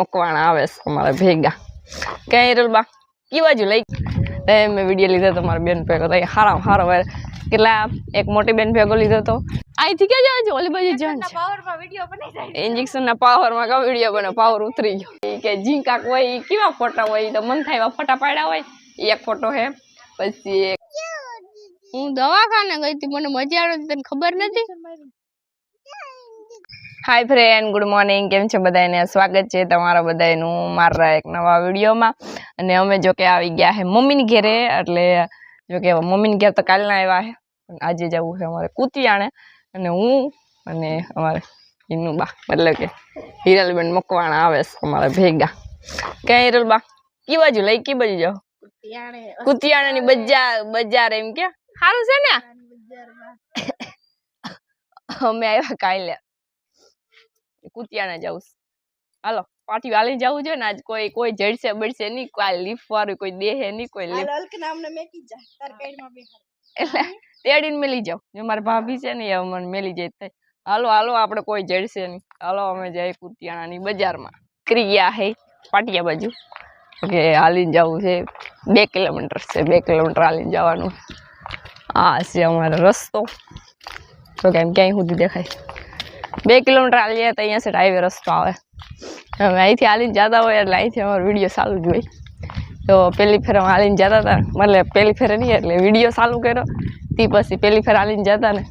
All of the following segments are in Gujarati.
મકવાણા આવે છે અમારા ભેગા. ક્યાં હિરલબા કી બાજુ લઈ એ મેં વીડિયો લીધો તો મારા બેન ભેગો તો હારા, હારો વાર કેટલા? એક મોટી બેન ભેગો લીધો તો. અહીંથી ક્યાં જવાનું છે? ઓલી બાજુ જવાનું છે. પાવરમાં વીડિયો ઇન્જેક્શન ના પાવરમાં કયો વીડિયો બને પાવર ઉતરી ગયો. કે ઝીંકા હોય કેવા ફોટા હોય? તો મન થાય એવા ફોટા પાડ્યા હોય. એક ફોટો હે. પછી એક હું દવાખાને ગઈ હતી, મને મજા આવી તને ખબર નથી? હાય ફ્રેન્ડ ગુડ મોર્નિંગ કેમ છે બધાને સ્વાગત છે તમારા બધાનું મારા એક નવા વિડીયોમાં. અને અમે જો કે આવી ગયા છે મમ્મીની ઘેરે એટલે જો કે મમ્મીની ઘેર તો કાલના આવ્યા છે પણ આજે જવું છે અમારે કુતિયાણે. અને હું અને અમારે હિનુબા મતલબ કે હિરલબેન મકવાણા આવે છે અમારા ભેગા. ક્યાં હિરલબા? કી બાજુ લઈ કી બાજુ જાઓ? કુતિયાણાની બજાર બજાર એમ કે? સારું છે ને? અમે આવ્યા કાલે. કુતિયાણા જાઉં હાલો પાટી વાલી જવું જોઈએ ને આજ કોઈ કોઈ જડશે બળશે નહીં કોઈ લીફ વાળું કોઈ દેહે નહીં કોઈ લીફ અલક નામને મેકી જા તાર પેડમાં બેહાર એટલે તેડીને મેલી જાવ જો મારી ભાભી છે ને એ મને મેલી જાય થાય. હાલો હાલો આપણે કોઈ જડશે નહીં. હાલો અમે જઈએ કુતિયાણાની બજારમાં. ક્રિયા ગયા હે પાટિયા બાજુ. કે હાલીને જવું છે. બે કિલોમીટર છે બે કિલોમીટર હાલીને જવાનું. આ છે અમારો રસ્તો. તો કેમ ક્યાંય સુધી દેખાય? બે કિલોમીટર હાલીએ તો અહીંયા છે હાઈવે રસ્તો આવે. અમે અહીંથી હાલીને જતા હોય એટલે અહીંથી અમારો વીડિયો ચાલુ જ હોય. તો પહેલી ફેર અમે હાલીને જતા હતા. મતલબ પહેલી ફેર નહીં એટલે વીડિયો ચાલુ કર્યો. તે પછી પહેલી ફેર હાલીને જતા ને.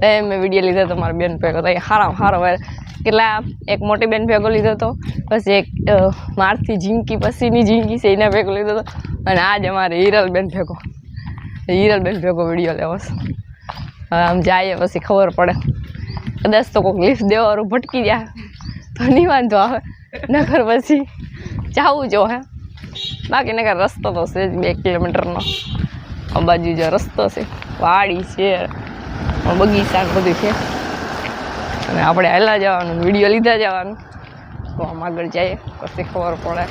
તો એ મેં વીડિયો લીધો તો મારા બેન ભેગો. તો હારા હારો વાર કેટલા એક મોટી બેન ભેગો લીધો હતો. પછી એક અ, મારથી ઝીંકી પછીની ઝીંકી છે એના ભેગો લીધો હતો. અને આજ અમારે હિરલબેન ભેગો. હિરલબેન ભેગો વીડિયો લેવો છે. હવે આમ જાય પછી ખબર પડે. કદાચ તો કોઈક લિફ્ટ દેવાનું ભટકી જાય તો નહીં વાંધો આવે. નગર પછી જાવું જો હે. બાકી નગર રસ્તો તો છે જ બે કિલોમીટરનો. આ બાજુ જો રસ્તો છે. વાડી છે. બગીચા બધું છે. અને આપણે હેલા જવાનું વીડિયો લીધા જવાનું. તો આમ આગળ જઈએ, પછી ખબર પડે.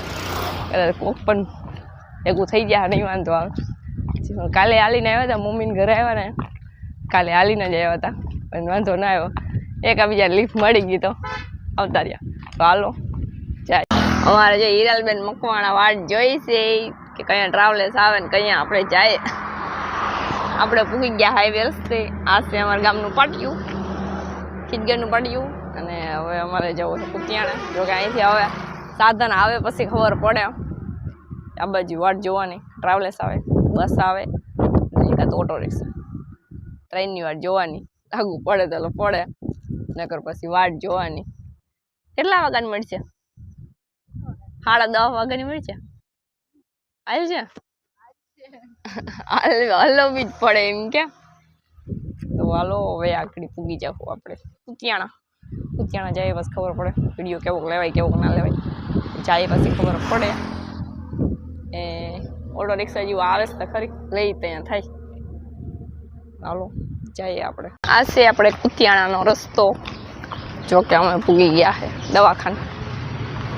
કદાચ કોક પણ ભેગું થઈ ગયા, નહીં વાંધો આવે. કાલે હાલીને આવ્યા હતા, મમ્મીને ઘરે આવ્યા ને. કાલે હાલીને જ આવ્યા હતા. પણ વાંધો ના આવ્યો. એક બીજા લિફ્ટ મળી ગઈ તો. આવતા તો હાલો, જાય. અમારે જો હિરાલબેન મકવાણા વાટ જોઈ છે કે કયા ટ્રાવેલર્સ આવે ને કયા આપણે જાય. આપણે પૂગી ગયા હાઈવે રસ્તે. આ છે અમારા ગામનું પાટિયું ખીજગરનું પાટિયું અને હવે અમારે જવું છે કુતિયાણા. જો અહીંથી હવે સાધન આવે પછી ખબર પડે. આ બાજુ વાટ જોવાની. ટ્રાવેલર્સ આવે બસ આવે કાં તો ઓટો રિક્ષા ટ્રેનની વાટ જોવાની. આગું પડે તો પડે. નકર પછી વાટ જોવાની. કેટલા વાગ્યાની મળશે? સાડા દસ વાગ્યાની મળશે? આવ્યું છે? હાલ હલવી જ પડે એમ કે. તો હાલો, હવે આકડી પૂગી જાવ આપણે ઉત્યાણા. ઉત્યાણા જાય બસ ખબર પડે. વીડિયો કેવો લેવાય, કેવો ના લેવાય. જાય પછી ખબર પડે. એ ઓટો રિક્ષા જેવું આવે છે ખરી. લઈ ત્યાં થાય. હાલો. જઈએ આપણે. આ છે આપણે કુતિયાણાનો રસ્તો. જો કે અમે પૂગી ગયા છે દવાખાના.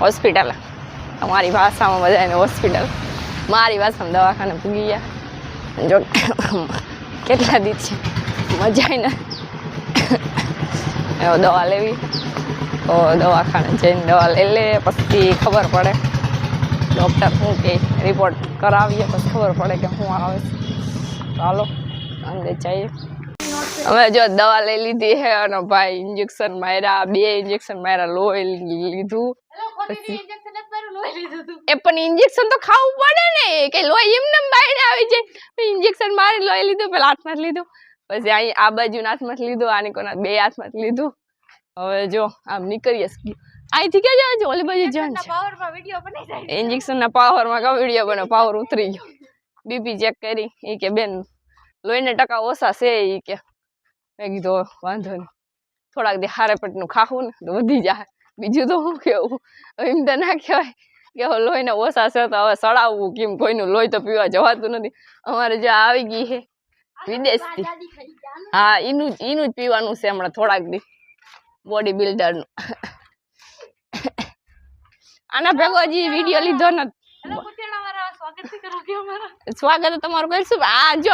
હોસ્પિટલ અમારી ભાષામાં બધાને હોસ્પિટલ મારી ભાષામાં દવાખાને પૂગી ગયા જો કેટલા દિવસ છે મજા ને. એવો દવા લેવી. તો દવાખાને જઈને દવા લઈ લે, પછી ખબર પડે. ડૉક્ટર શું કે રિપોર્ટ કરાવીએ, પછી ખબર પડે કે શું આવે ચાલો અંદર જઈએ. હવે જો દવા લઈ લીધી હે અને ભાઈ ઇન્જેક્શન માર્યા બે ઇન્જેક્શન માર્યા લોહી લીધું. એ પણ ઇન્જેક્શન તો ખાવું પડે ને. કે લોહી એમને બાઈને આવી જાય. ઇન્જેક્શન મારી લોહી લીધું પેલા હાથમાં જ લીધું. પછી અહીં આ બાજુ હાથમાં લીધું આની કોના બે હાથમાં લીધું. હવે જો આમ નીકળીએ અહીંથી ક્યાં જાય છે? ઓલી બાજુ જવાનું છે. ઇન્જેક્શન ના વીડિયો બને પાવર ઉતરી ગયો. બીપી ચેક કરી. એ કે બેન લોહીના ટકા ઓછા છે એ કે. મેં કીધું વાંધો નહીં. થોડાક દે હારે પટનું ખાવું ને તો વધી જાય. બીજું તો શું કેવું? એમ તો ના કહેવાય કે લોહીને ઓછા છે તો હવે સડાવવું કેમ? કોઈનું લોહી તો પીવા જવાતું નથી. અમારે જે આવી ગઈ છે વિદેશથી. હા એનું જ એનું જ પીવાનું છે હમણાં થોડાક દી. બોડી બિલ્ડરનું. આના ભેગો હજી વીડિયો લીધો નથી સ્વાગત તમારું કરીશું આ જો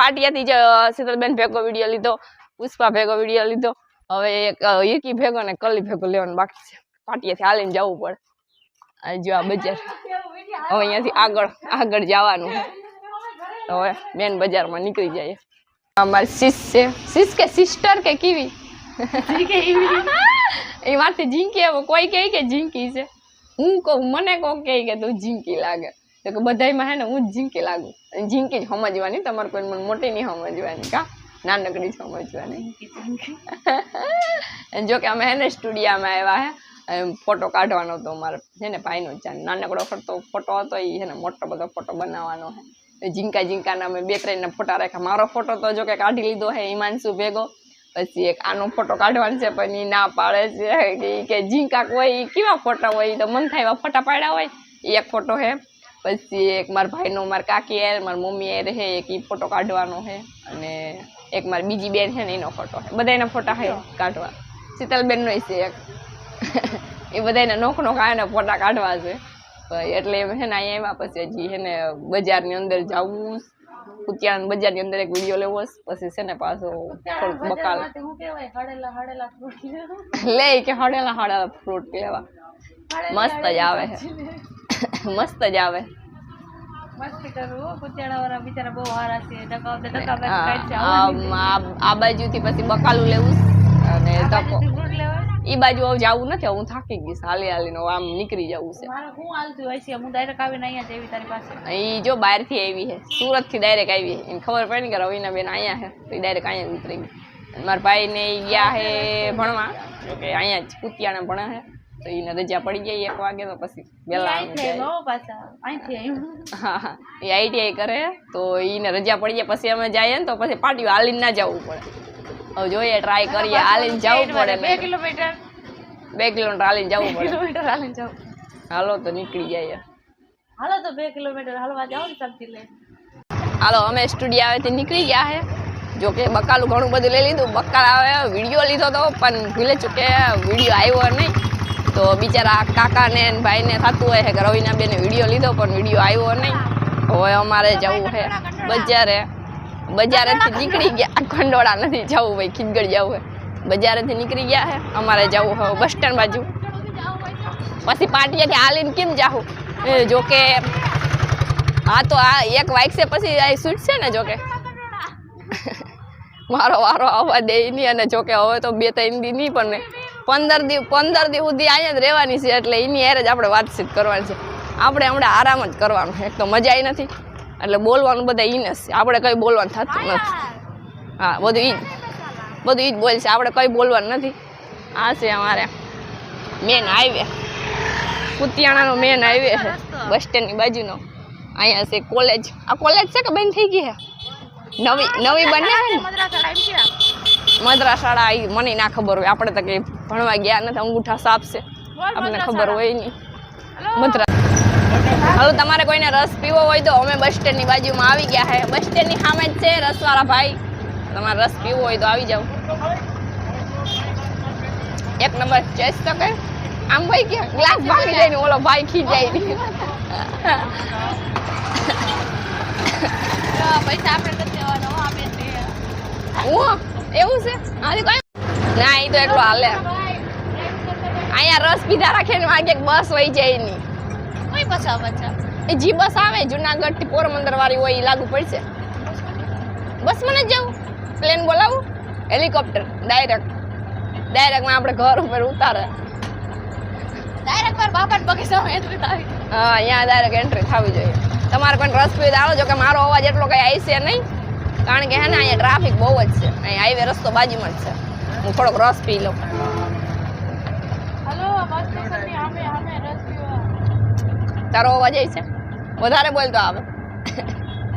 પાટિયાથી જ શીતલબેન ભેગો વીડિયો લીધો. પુષ્પા ભેગો વીડિયો લીધો. હવે એક એકી ભેગો ને કલી ભેગો લેવાનું બાકી છે. પાટિયાથી હાલીને જવું પડે. જો આ બજાર. હવે અહીંયાથી આગળ આગળ જવાનું. હવે મેન બજારમાં નીકળી જાય અમારી સિસ છે. સિસ કે સિસ્ટર કે કેવી એ વાતે જીંકી હવે કોઈ કહે કે જીંકી છે? હું કહું, મને કહું કહે કે તું જીંકી લાગે. તો કે બધાયમાં હે ને હું જ જીંકી લાગુ. જીંકી જ સમજવાની, તમારે કોઈ મને મોટી નહીં સમજવાની, કા? નાનકડી સમજવાની જો કે અમે હે ને સ્ટુડિયામાં આવ્યા હે ફોટો કાઢવાનો હતો મારે છે ને ભાઈનો જ નાનકડો ફરતો ફોટો હતો એ છે ને મોટો બધો ફોટો બનાવવાનો હે. ઝીંકા ઝીંકાના અમે બે ત્રણના ફોટા રાખ્યા. મારો ફોટો તો જો કે કાઢી લીધો હે હિમાંશુ ભેગો. પછી એક આનો ફોટો કાઢવાનો છે પણ એ ના પાડે છે. કે કે ઝીંકા કોઈ કેવા ફોટા હોય? એ તો મન થાય એવા ફોટા પાડ્યા હોય. એ એક ફોટો હે. પછી એક મારા ભાઈનો મારા કાકી એ મારી મમ્મી એ રહે એક એ ફોટો કાઢવાનો છે અને એક મારી બીજી બેન છે ને એનો ફોટો છે બધાના ફોટા છે કાઢવા. શીતલબેનનો છે એક. એ બધાને નોખ નોખ આવે ને ફોટા કાઢવા છે. એટલે એમ છે ને અહીંયા આવ્યા પછી હજી છે ને બજારની અંદર જવું કુતિયાણ બજારની અંદર એક વીડિયો લેવો પછી છે ને પાછો થોડુંક બકાલ. લે કે હળેલા હળેલા ફ્રૂટ લેવા. મસ્ત જ આવે છે મસ્ત જ આવે. આ બાજુથી પછી બકાલું લેવું અને તકો ઈ બાજુ હવે જવું નથી હું થાકી ગઈશ હાલી હાલીનો આમ નીકળી જવું છે. હું હાલતું હોય છે હું ડાયરેક્ટ આવીને અહીંયા જ તારી પાસે. અહીં જો બહારથી આવી છે સુરતથી ડાયરેક્ટ આવી છે એને ખબર પડી ને કે રવિના બેન અહીંયા છે તો ડાયરેક્ટ અહીંયા ઉતરી ગઈ. મારા ભાઈને ગયા છે ભણવા જો કે અહીંયા જ કુતિયાને ભણે છે. તો એને રજા પડી ગઈ એક વાગે તો પછી વહેલા આમ અહીંથી જાય. આવ્યો પાછા અહીંથી આવ્યું હા હા એ આઈટીઆઈ કરે તો એને રજા પડી જાય પછી અમે જઈએ ને તો પછી પાટીઓ હાલીને ના જવું પડે હવે જોઈએ ટ્રાય કરીએ હાલીને જવું પડે બે ને કિલોમીટર બે કિલોમીટર હાલીને જવું પડે કિલોમીટર હાલીને જાઉં હાલો તો નીકળી જાય હાલો તો બે કિલોમીટર હાલવા જાઓ ને શાંતિ લઈને હાલો અમે સ્ટુડિયો આવેથી નીકળી ગયા છે જો કે બકાલું ઘણું બધું લઈ લીધું બકાલ આવે વીડિયો લીધો તો પણ ભૂલે ચૂકે વીડિયો આવ્યો નહીં તો બિચારા કાકાને ને ભાઈને થતું હોય છે કે રવિના બેને વીડિયો લીધો પણ વીડિયો આવ્યો નહીં. હવે અમારે જવું છે બજારે. બજારેથી નીકળી ગયા. ખંડોળા નથી જવું ભાઈ ખીદગઢ જવું છે. બજારેથી નીકળી ગયા છે. અમારે જવું હવે બસ સ્ટેન્ડ બાજુ. પછી પાટિયાથી હાલીને કેમ જાવું જોકે જો કે હા તો આ એક વાગશે પછી આ છૂટશે ને જોકે. મારો વારો આવવા દે નહીં અને જોકે હવે તો બે ત્રણ દી નહીં પણ પંદર દી પંદર દી સુધી અહીંયા જ રહેવાની છે એટલે એની હારે જ આપણે વાતચીત કરવાની છે. આપણે હમણાં આરામ જ કરવાનું એક તો મજા આવી નથી. એટલે બોલવાનું બધા ઈને જ આપણે કંઈ બોલવાનું થતું નથી. હા, બધું ઈ બધું ઈ જ બોલશે. આપણે કંઈ બોલવાનું નથી. આ છે અમારે મેન હાઈવે કુતિયાણાનો મેન હાઈવે છે. બસ સ્ટેન્ડની બાજુનો. અહીંયા છે કોલેજ આ કોલેજ છે કે બંધ થઈ ગઈ છે? નવી નવી બને મદ્રા શાળા આવી મને ના ખબર હોય. આપણે તો કંઈ ભણવા ગયા નથી અંગૂઠા સાફ છે. આપણને ખબર હોય નહીં. મદ્રા હવે તમારે કોઈને રસ પીવો હોય તો અમે બસ સ્ટેન્ડની બાજુમાં આવી ગયા છે બસ સ્ટેન્ડની સામે જ છે રસવાળા ભાઈ. તમારે રસ પીવો હોય તો આવી જાઓ. એક નંબર ચેસ તો કે આમ ભાઈ કે ગ્લાસ ભાગી જાય ને ઓલો ભાઈ ખીજાય. પૈસા આપણે નથી દેવાનો આપે છે. એવું છે? આની કઈ? ના એ તો એટલો હાલે. અહીંયા રસ પીધા રાખે ને વાગે બસ વહી જાય ની કોઈ બસ આવે છે? એ જી બસ આવે જુનાગઢથી પોરબંદર વાળી હોય એ લાગુ પડશે. બસ મને જ જવું પ્લેન બોલાવું. Helicopter direct. ડાયરેક્ટમાં આપણે ઘર ઉપર ઉતારે. ડાયરેક્ટ બગીચામાં એન્ટ્રી થાવી હા અહીંયા ડાયરેક્ટ એન્ટ્રી થવી જોઈએ. તમારે કોઈ રસ પીધા આવો જો કે મારો અવાજ એટલો કઈ આવશે નહીં. કારણ કે હે ને અહીંયા ટ્રાફિક બહુ જ છે. અહીંયા હાઈવે રસ્તો બાજુમાં જ છે. હું થોડોક રસ પી લઉં. તારો અવાજ આવી છે? વધારે બોલતો આવે.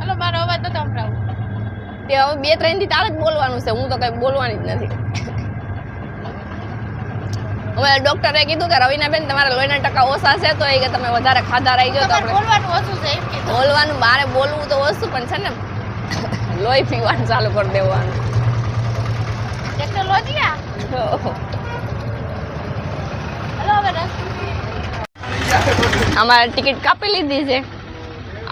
હલો મારો અવાજ નતો સંભળાવો તે હવે બે ત્રણથી તારે જ બોલવાનું છે. હું તો કઈ બોલવાની જ નથી. હવે ડોક્ટરે કીધું કે રવિના બેન તમારા લોહીના ટકા ઓછા છે તો એ કે તમે વધારે ખાધા રહી જાઓ તો બોલવાનું ઓછું છે એમ કીધું. બોલવાનું મારે બોલવું તો ઓછું પણ છે ને. લોહી પીવાનું ચાલુ કરી દેવાનું. ટેકનોલોજી અમારે ટિકિટ કાપી લીધી છે.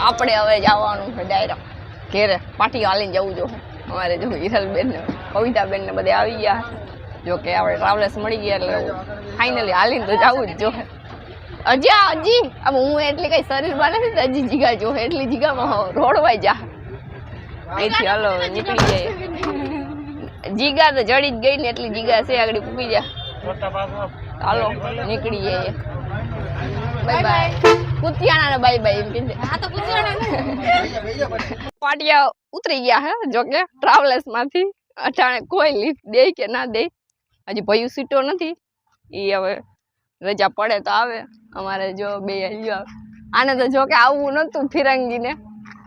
આપણે હવે જવાનું છે ડાયરેક્ટ ઘેરે પાટી હાલીને જવું જો. અમારે જો હિરલબેન ને કવિતાબેન ને બધે આવી ગયા જો કે આપણે ટ્રાવેલર્સ મળી ગયા એટલે ફાઇનલી હાલીને તો જવું જ જોઈએ હજી આ હજી? આમ હું એટલી કઈ શરીરમાં નથી તો હજી જીગા જો. એટલી જીગામાં રોડવાઈ જા. અહીંથી હલો નીકળી જાય. જીગા તો જડી જ ગઈ ને એટલી જીગા છે આગળ પૂકી જા હાલો નીકળી જાય bye bye. Kutiyana bye bye એમ કીધે. આ તો કુતિયાણા પાટિયા ઉતરી ગયા હે જો કે ટ્રાવેલર્સમાંથી અટાણે કોઈ લિફ્ટ દે કે ના દે. હજી ભયું સીટો નથી. એ હવે રજા પડે તો આવે. અમારે જો બે હલ્યો આને તો જો કે આવવું નતું ફિરંગીને.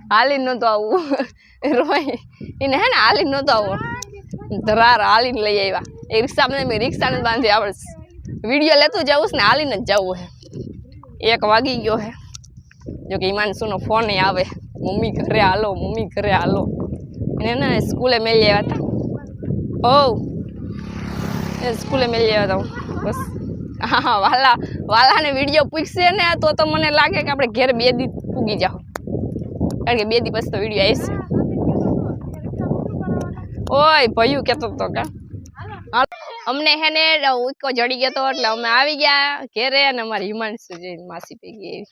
હાલી નતું આવવું રોય એને હે ને હાલી નતું આવવું ધરાર હાલીને લઈ આવ્યા એ રિક્ષામાં મેં રિક્ષાને બાંધી આપણે વીડિયો લેતું જવું છે ને હાલીને જ જવું હે એક વાગી ગયો હે જો કે હિમાંશુનો ફોન આવે મમ્મી ઘરે હાલો મમ્મી ઘરે હાલો એને ને સ્કૂલે મેલી આવ્યા હતા ઓ એ સ્કૂલે મેલી આવ્યા હતા બસ હા હા વાલા વાલાને વીડિયો પૂછશે ને તો તો મને લાગે કે આપણે ઘેર બે દી પૂગી જાઓ કારણ કે બે દિવસ તો વીડિયો આવીશ ઓય, ભયું કેતો તો કા. અમને હે ને ઉકો જડી ગયો એટલે અમે આવી ગયા ઘેરે અને અમારી હિમાંશુ જઈને માસી ભેગી આવી.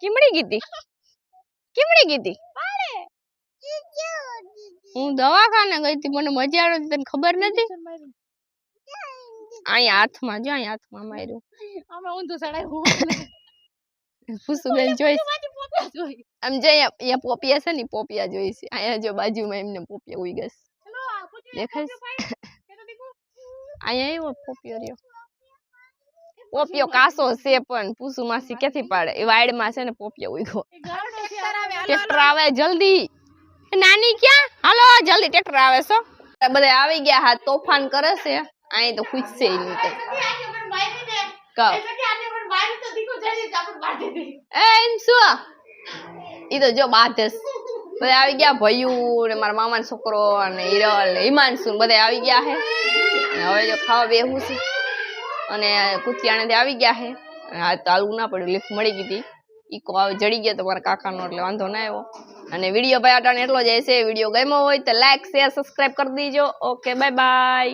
કીમડી ગીતી? કીમડી ગીતી? હું દવાખાને ગઈ હતી, મને મજા આવી તને ખબર નથી? અહીંયા હાથમાં, જો અહીંયા હાથમાં માર્યું. અમે ઊંધું સડાયું પુસુબેન જોઈ જોઈ આમ જો અહીંયા અહીંયા પોપિયા છે ને પોપિયા જોઈશ. અહીંયા જો બાજુમાં એમને પોપિયા ઉઈ ગઈ દેખાય અહીંયા એવો પોપિયો રહ્યો. પોપિયો કાસો છે પણ પૂસુ માસી ક્યાંથી પાડે? એ વાડમાં છે ને પોપિયો ઉઈ ગયો. ટ્રેક્ટર આવે જલ્દી. નાની ક્યાં? હાલો જલ્દી ટ્રેક્ટર આવે છો બધા આવી ગયા હા તોફાન કરે છે. અહીં તો ખુશ છે નહીં કઈ કહો. મામાનો છોકરો આવી ગયા હે. હવે જો ખાવા બેહું છે. અને કુતિયાણે આવી ગયા છે અને આ તો હાલવું ના પડ્યું લિફ્ટ મળી ગઈ હતી. ઈકો જડી ગયો તો મારા કાકાનો, એટલે વાંધો ના આવ્યો. અને વીડિયો ભાઈ અટાણે એટલો જ હશે. વીડિયો ગમ્યો હોય તો લાઈક શેર સબસ્ક્રાઈબ કરી દીજો. Okay bye bye